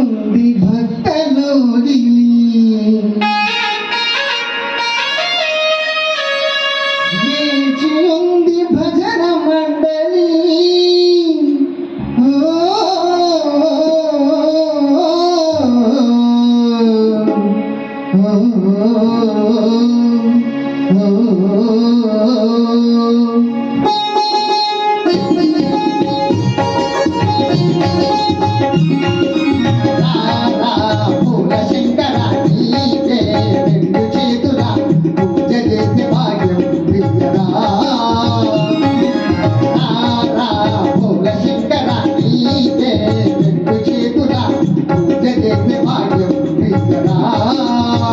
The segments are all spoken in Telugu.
ఉంది భక్తలోడిని లేచి ఉంది భజన మండలి Oh, oh, oh, oh.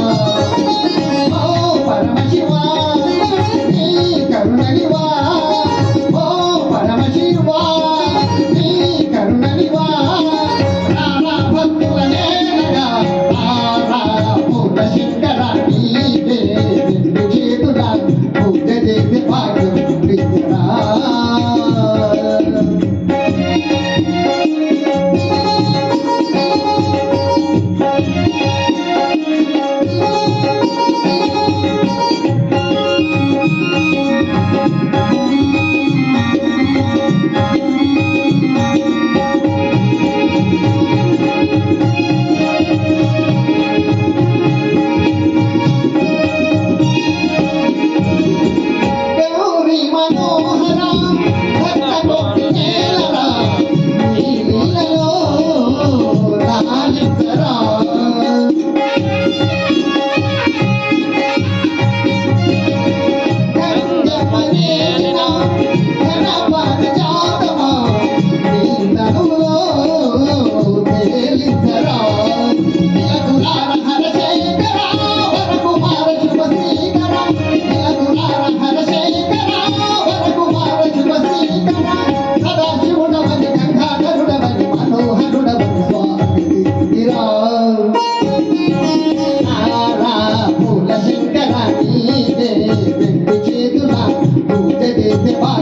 Oh. I'm